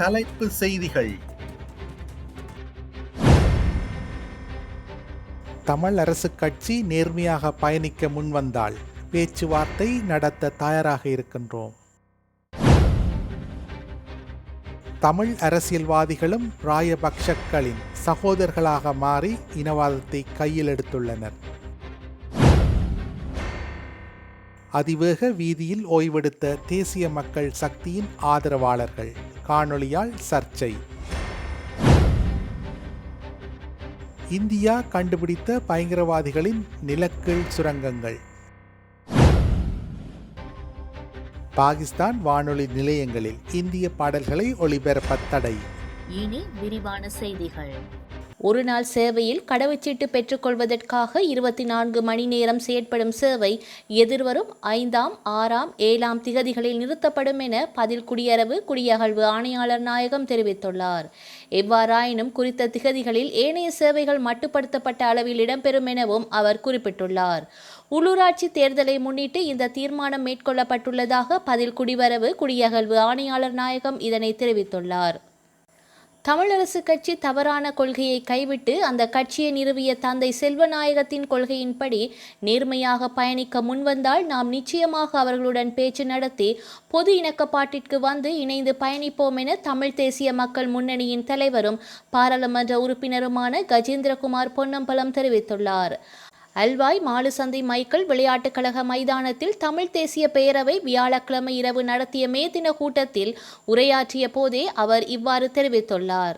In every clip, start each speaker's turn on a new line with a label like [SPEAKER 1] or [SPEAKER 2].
[SPEAKER 1] தலைப்பு செய்திகள்.
[SPEAKER 2] தமிழ் அரசு கட்சி நேர்மையாக பயணிக்க முன்வந்தால் பேச்சுவார்த்தை நடத்த தயாராக இருக்கின்றோம். தமிழ் அரசியல்வாதிகளும் ராயபக்ஷக்களின் சகோதரர்களாக மாறி இனவாதத்தை கையில் எடுத்துள்ளனர். அதிவேக வீதியில் ஓய்வெடுத்த தேசிய மக்கள் சக்தியின் ஆதரவாளர்கள். காணொளியால் சர்ச்சை. இந்தியா கண்டுபிடித்த பயங்கரவாதிகளின் நிலக்கீழ் சுரங்கங்கள். பாகிஸ்தான் வானொலி நிலையங்களில் இந்திய பாடல்களை ஒளிபரப்ப தடை.
[SPEAKER 3] இனி விரிவான செய்திகள். ஒரு நாள் சேவையில் கடவுச்சீட்டு பெற்றுக்கொள்வதற்காக இருபத்தி நான்கு மணி நேரம் செயற்படும் சேவை எதிர்வரும் ஐந்தாம் ஆறாம் ஏழாம் திகதிகளில் நிறுத்தப்படும் என பதில் குடியரவு குடியகழ்வு ஆணையாளர் நாயகம் தெரிவித்துள்ளார். எவ்வாறாயினும் குறித்த திகதிகளில் ஏனைய சேவைகள் மட்டுப்படுத்தப்பட்ட அளவில் இடம்பெறும் எனவும் அவர் குறிப்பிட்டுள்ளார். உள்ளூராட்சி தேர்தலை முன்னிட்டு இந்த தீர்மானம் மேற்கொள்ளப்பட்டுள்ளதாக பதில் குடிவரவு குடியகழ்வு ஆணையாளர் நாயகம் இதனை தெரிவித்துள்ளார். தமிழரசு கட்சி தவறான கொள்கையை கைவிட்டு அந்த கட்சியை நிறுவிய தந்தை செல்வநாயகத்தின் கொள்கையின்படி நேர்மையாக பயணிக்க முன்வந்தால் நாம் நிச்சயமாக அவர்களுடன் பேச்சு நடத்தி பொது இணக்கப்பாட்டிற்கு வந்து இணைந்து பயணிப்போம் என தமிழ் தேசிய மக்கள் முன்னணியின் தலைவரும் பாராளுமன்ற உறுப்பினருமான கஜேந்திரகுமார் பொன்னம்பலம் தெரிவித்துள்ளார். அல்வாய் மாலுசந்தை மைக்கேல் விளையாட்டுக் கழக மைதானத்தில் தமிழ் தேசிய பேரவை வியாழக்கிழமை இரவு நடத்திய மே தின கூட்டத்தில் உரையாற்றிய போதே அவர் இவ்வாறு தெரிவித்துள்ளார்.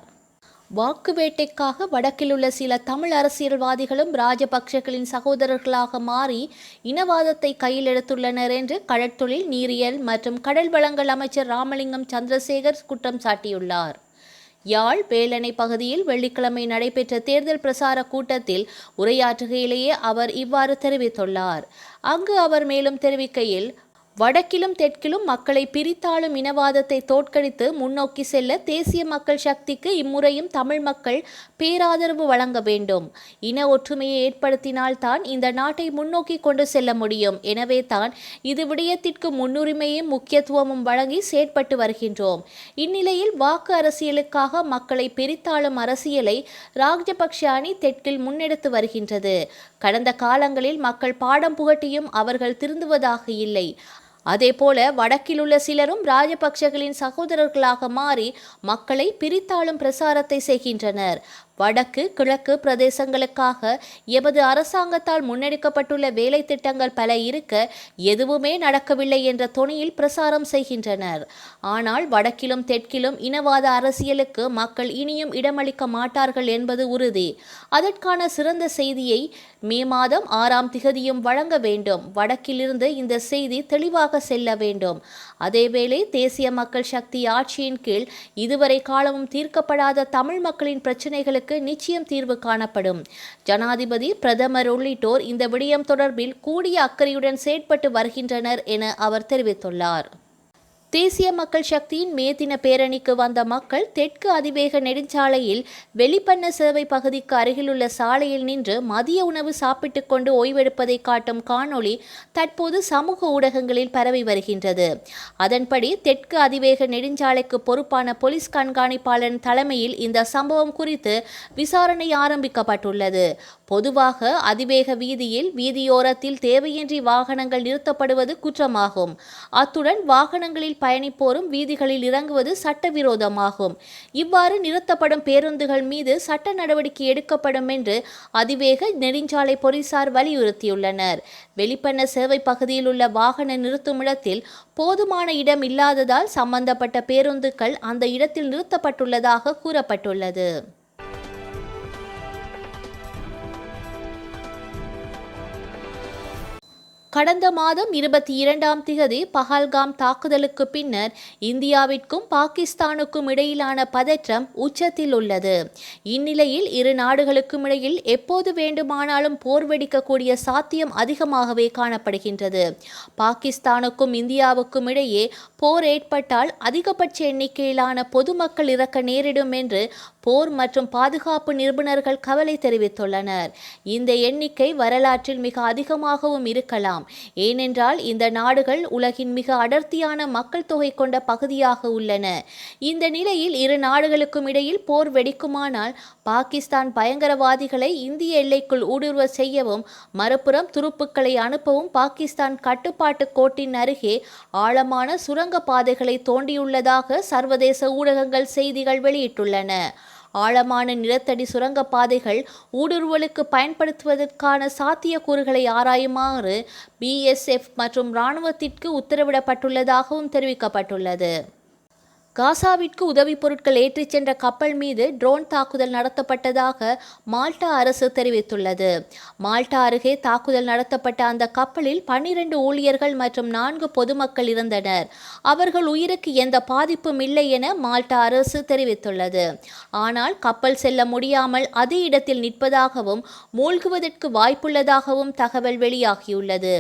[SPEAKER 3] வாக்கு வேட்டைக்காக வடக்கில் உள்ள சில தமிழ் அரசியல்வாதிகளும் ராஜபக்சகளின் சகோதரர்களாக மாறி இனவாதத்தை கையில் எடுத்துள்ளனர் என்று கடற்தொழில் நீரியல் மற்றும் கடல் வளங்கள் அமைச்சர் ராமலிங்கம் சந்திரசேகர் குற்றம் சாட்டியுள்ளார். யாழ் வேலணை பகுதியில் வெள்ளிக்கிழமை நடைபெற்ற தேர்தல் பிரசார கூட்டத்தில் உரையாற்றுகையிலேயே அவர் இவ்வாறு தெரிவித்துள்ளார். அங்கு அவர் மேலும் தெரிவிக்கையில் வடக்கிலும் தெற்கிலும் மக்களை பிரித்தாளும் இனவாதத்தை தோற்கடித்து முன்னோக்கி செல்ல தேசிய மக்கள் சக்திக்கு இம்முறையும் தமிழ் மக்கள் பேராதரவு வழங்க வேண்டும். இன ஒற்றுமையை ஏற்படுத்தினால்தான் இந்த நாட்டை முன்னோக்கி கொண்டு செல்ல முடியும். எனவே தான் இது விடயத்திற்கு முன்னுரிமையும் முக்கியத்துவமும் வழங்கி செயற்பட்டு வருகின்றோம். இந்நிலையில் வாக்கு அரசியலுக்காக மக்களை பிரித்தாளும் அரசியலை ராஜபக்ஷ அணி தெற்கில் முன்னெடுத்து வருகின்றது. கடந்த காலங்களில் மக்கள் பாடம் புகட்டியும் அவர்கள் திருந்துவதாக இல்லை. அதேபோல வடக்கில் உள்ள சிலரும் ராஜபக்சகளின் சகோதரர்களாக மாறி மக்களை பிரித்தாளும் பிரசாரத்தை செய்கின்றனர். வடக்கு கிழக்கு பிரதேசங்களுக்காக எமது அரசாங்கத்தால் முன்னெடுக்கப்பட்டுள்ள வேலை திட்டங்கள் பல இருக்க எதுவுமே நடக்கவில்லை என்ற தொனியில் பிரசாரம் செய்கின்றனர். ஆனால் வடக்கிலும் தெற்கிலும் இனவாத அரசியலுக்கு மக்கள் இனியும் இடமளிக்க மாட்டார்கள் என்பது உறுதி. அதற்கான சிறந்த செய்தியை மே மாதம் ஆறாம் திகதியும் வழங்க வேண்டும். வடக்கிலிருந்து இந்த செய்தி தெளிவாக செல்ல வேண்டும். அதேவேளை தேசிய மக்கள் சக்தி ஆட்சியின் கீழ் இதுவரை காலமும் தீர்க்கப்படாத தமிழ் மக்களின் பிரச்சினைகளுக்கு நிச்சயம் தீர்வு காணப்படும். ஜனாதிபதி பிரதமர் உள்ளிட்டோர் இந்த விடயம் தொடர்பில் கூடிய அக்கறையுடன் செயற்பட்டு வருகின்றனர் என அவர் தெரிவித்துள்ளார். தேசிய மக்கள் சக்தியின் மே தின பேரணிக்கு வந்த மக்கள் தெற்கு அதிவேக நெடுஞ்சாலையில் வெளிப்பண்ண சேவை பகுதிக்கு அருகிலுள்ள சாலையில் நின்று மதிய உணவு சாப்பிட்டுக் கொண்டு ஓய்வெடுப்பதை காட்டும் காணொளி தற்போது சமூக ஊடகங்களில் பரவி வருகின்றது. அதன்படி தெற்கு அதிவேக நெடுஞ்சாலைக்கு பொறுப்பான போலீஸ் கண்காணிப்பாளர் தலைமையில் இந்த சம்பவம் குறித்து விசாரணை ஆரம்பிக்கப்பட்டுள்ளது. பொதுவாக அதிவேக வீதியில் வீதியோரத்தில் தேவையின்றி வாகனங்கள் நிறுத்தப்படுவது குற்றமாகும். அத்துடன் வாகனங்களில் பயணிப்போரும் வீதிகளில் இறங்குவது சட்டவிரோதமாகும். இவ்வாறு நிறுத்தப்படும் பேருந்துகள் மீது சட்ட நடவடிக்கை எடுக்கப்படும் என்று அதிவேக நெடுஞ்சாலை போலீசார் வலியுறுத்தியுள்ளனர். வெளிப்பண்ண சேவை பகுதியில் உள்ள வாகன நிறுத்துமிடத்தில் போதுமான இடம் இல்லாததால் சம்பந்தப்பட்ட பேருந்துகள் அந்த இடத்தில் நிறுத்தப்பட்டுள்ளதாக கூறப்பட்டுள்ளது. கடந்த மாதம் இருபத்தி இரண்டாம் திகதி பஹல்காம் தாக்குதலுக்கு பின்னர் இந்தியாவிற்கும் பாகிஸ்தானுக்கும் இடையிலான பதற்றம் உச்சத்தில் உள்ளது. இந்நிலையில் இரு நாடுகளுக்கும் இடையில் எப்போது வேண்டுமானாலும் போர் வெடிக்கக்கூடிய சாத்தியம் அதிகமாகவே காணப்படுகின்றது. பாகிஸ்தானுக்கும் இந்தியாவுக்கும் இடையே போர் ஏற்பட்டால் அதிகபட்ச எண்ணிக்கையிலான பொதுமக்கள் இறக்க நேரிடும் என்று போர் மற்றும் பாதுகாப்பு நிபுணர்கள் கவலை தெரிவித்துள்ளனர். இந்த எண்ணிக்கை வரலாற்றில் மிக அதிகமாகவும் இருக்கலாம். ஏனென்றால் இந்த நாடுகள் உலகின் மிக அடர்த்தியான மக்கள் தொகை கொண்ட பகுதியாக உள்ளன. இந்த நிலையில் இரு நாடுகளுக்கும் இடையில் போர் வெடிக்குமானால் பாகிஸ்தான் பயங்கரவாதிகளை இந்திய எல்லைக்குள் ஊடுருவ செய்யவும் மறுபுறம் துருப்புக்களை அனுப்பவும் பாகிஸ்தான் கட்டுப்பாட்டு கோட்டின் அருகே ஆழமான சுரங்க பாதைகளை தோண்டியுள்ளதாக சர்வதேச ஊடகங்கள் செய்திகள் வெளியிட்டுள்ளன. ஆழமான நிலத்தடி சுரங்கப் பாதைகள் ஊடுருவலுக்கு பயன்படுத்துவதற்கான சாத்தியக்கூறுகளை ஆராயுமாறு பிஎஸ்எஃப் மற்றும் இராணுவத்திற்கு உத்தரவிடப்பட்டுள்ளதாகவும் தெரிவிக்கப்பட்டுள்ளது. காசாவிற்கு உதவிப் பொருட்கள் ஏற்றிச் சென்ற கப்பல் மீது ட்ரோன் தாக்குதல் நடத்தப்பட்டதாக மால்டா அரசு தெரிவித்துள்ளது. மால்டா அருகே தாக்குதல் நடத்தப்பட்ட அந்த கப்பலில் பன்னிரண்டு ஊழியர்கள் மற்றும் நான்கு பொதுமக்கள் இருந்தனர். அவர்கள் உயிருக்கு எந்த பாதிப்பும் இல்லை என மால்டா அரசு தெரிவித்துள்ளது. ஆனால் கப்பல் செல்ல முடியாமல் அதே இடத்தில் நிற்பதாகவும் மூழ்குவதற்கு வாய்ப்புள்ளதாகவும் தகவல் வெளியாகியுள்ளது.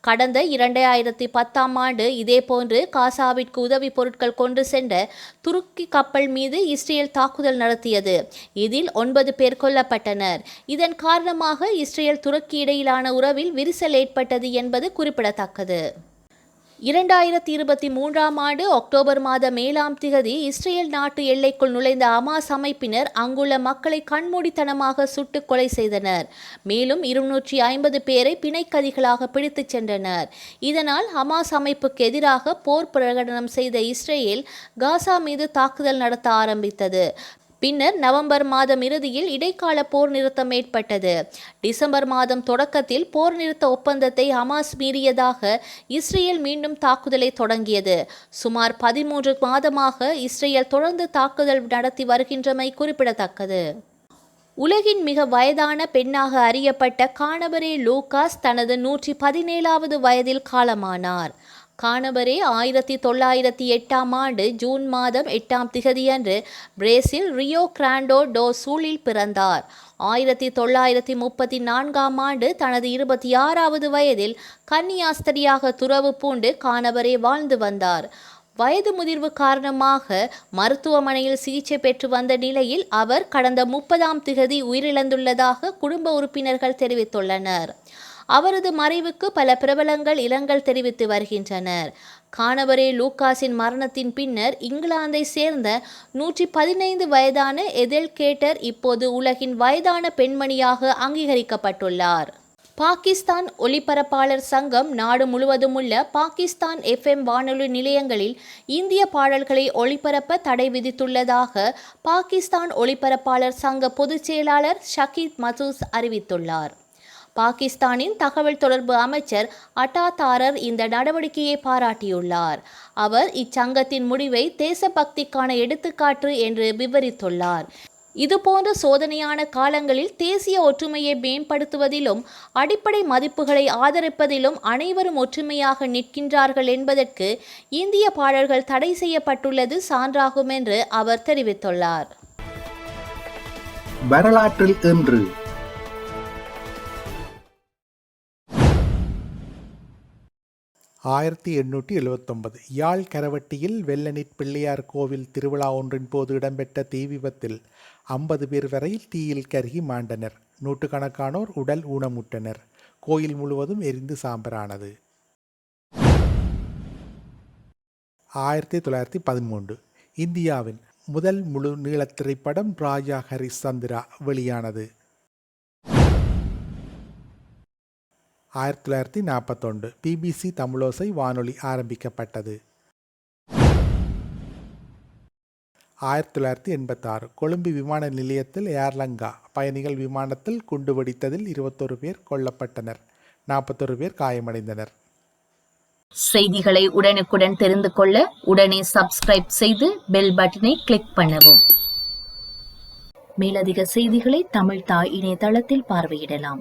[SPEAKER 3] கடந்த இரண்டாயிரத்தி பத்தாம் ஆண்டு இதேபோன்று காசாவிற்கு உதவி பொருட்கள் கொண்டு சென்ற துருக்கி கப்பல் மீது இஸ்ரேல் தாக்குதல் நடத்தியது. இதில் ஒன்பது பேர் கொல்லப்பட்டனர். இதன் காரணமாக இஸ்ரேல் துருக்கி இடையிலான உறவில் விரிசல் ஏற்பட்டது என்பது குறிப்பிடத்தக்கது. இரண்டாயிரத்தி இருபத்தி மூன்றாம் ஆண்டு அக்டோபர் மாத மேலாம் திகதி இஸ்ரேல் நாட்டு எல்லைக்குள் நுழைந்த அமாஸ் அமைப்பினர் அங்குள்ள மக்களை கண்மூடித்தனமாக சுட்டுக் கொலை செய்தனர். மேலும் இருநூற்றி ஐம்பது பேரை பிணைக்கதிகளாக பிடித்துச் சென்றனர். இதனால் ஹமாஸ் அமைப்புக்கு எதிராக போர் பிரகடனம் செய்த இஸ்ரேல் காசா மீது தாக்குதல் நடத்த ஆரம்பித்தது. பின்னர் நவம்பர் மாதம் இறுதியில் இடைக்கால போர் நிறுத்தம் ஏற்பட்டது. டிசம்பர் மாதம் தொடக்கத்தில் போர் நிறுத்த ஒப்பந்தத்தை ஹமாஸ் மீறியதாக இஸ்ரேல் மீண்டும் தாக்குதலை தொடங்கியது. சுமார் பதிமூன்று மாதமாக இஸ்ரேல் தொடர்ந்து தாக்குதல் நடத்தி வருகின்றமை குறிப்பிடத்தக்கது. உலகின் மிக வயதான பெண்ணாக அறியப்பட்ட காணவரே லூகாஸ் தனது நூற்றி பதினேழாவது வயதில் காலமானார். காணவரே ஆயிரத்தி தொள்ளாயிரத்தி எட்டாம் ஆண்டு ஜூன் மாதம் எட்டாம் திகதியன்று பிரேசில் ரியோ கிராண்டோ டோ சூலில் பிறந்தார். ஆயிரத்தி தொள்ளாயிரத்தி முப்பத்தி நான்காம் ஆண்டு தனது இருபத்தி ஆறாவது வயதில் கன்னியாஸ்திரியாக துறவு பூண்டு காணவரே வாழ்ந்து வந்தார். வயது முதிர்வு காரணமாக மருத்துவமனையில் சிகிச்சை பெற்று வந்த நிலையில் அவர் கடந்த முப்பதாம் திகதி உயிரிழந்துள்ளதாக குடும்ப உறுப்பினர்கள் தெரிவித்துள்ளனர். அவரது மறைவுக்கு பல பிரபலங்கள் இரங்கல் தெரிவித்து வருகின்றனர். கானவரே லூகாஸின் மரணத்தின் பின்னர் இங்கிலாந்தை சேர்ந்த நூற்றி பதினைந்து வயதான எதெல் கேட்டர் இப்போது உலகின் வயதான பெண்மணியாக அங்கீகரிக்கப்பட்டுள்ளார். பாகிஸ்தான் ஒலிபரப்பாளர் சங்கம் நாடு முழுவதும் உள்ள பாகிஸ்தான் எஃப்எம் வானொலி நிலையங்களில் இந்திய பாடல்களை ஒளிபரப்ப தடை விதித்துள்ளதாக பாகிஸ்தான் ஒலிபரப்பாளர் சங்க பொதுச் செயலாளர் ஷகீத் மசூஸ் அறிவித்துள்ளார். பாகிஸ்தானின் தகவல் தொடர்பு அமைச்சர் அட்டா தாரர் இந்த நடவடிக்கையை பாராட்டியுள்ளார். அவர் இச்சங்கத்தின் முடிவை தேசபக்திக்கான எடுத்துக்காட்டு என்று விவரித்துள்ளார். இதுபோன்ற சோதனையான காலங்களில் தேசிய ஒற்றுமையை மேம்படுத்துவதிலும் அடிப்படை மதிப்புகளை ஆதரிப்பதிலும் அனைவரும் ஒற்றுமையாக நிற்கின்றார்கள் என்பதற்கு இந்திய பாடல்கள் தடை செய்யப்பட்டுள்ளது சான்றாகும் என்று அவர் தெரிவித்துள்ளார்.
[SPEAKER 1] வரலாற்றில் இன்று
[SPEAKER 2] ஆயிரத்தி எண்ணூற்றி எழுவத்தொன்பது. யாழ் கரவட்டியில் வெள்ளனிற் பிள்ளையார் கோவில் திருவிழா ஒன்றின் போது இடம்பெற்ற தீ விபத்தில் ஐம்பது பேர் வரை தீயில் கருகி மாண்டனர். நூற்றுக்கணக்கானோர் உடல் ஊனமுட்டனர் கோயில் முழுவதும் எரிந்து சாம்பரானது. ஆயிரத்தி தொள்ளாயிரத்தி பதிமூன்று. இந்தியாவின் முதல் முழு நீளத் திரைப்படம் ராஜா ஹரிச்சந்திரா வெளியானது. ஆயிரத்தி தொள்ளாயிரத்தி நாற்பத்தொன்று பிபிசி தமிழோசை வானொலி ஆரம்பிக்கப்பட்டது. ஆயிரத்தி தொள்ளாயிரத்தி எண்பத்தாறு கொழும்பு விமான நிலையத்தில் ஏர்லங்கா பயணிகள் விமானத்தில் குண்டு வெடித்ததில் இருபத்தொரு பேர் கொல்லப்பட்டனர். நாற்பத்தொரு பேர் காயமடைந்தனர்.
[SPEAKER 3] செய்திகளை உடனுக்குடன் தெரிந்து கொள்ள உடனே சப்ஸ்கிரைப் செய்து பெல் பட்டனை கிளிக் பண்ணவும். மேலதிக செய்திகளை தமிழ் தாய் இணையதளத்தில் பார்வையிடலாம்.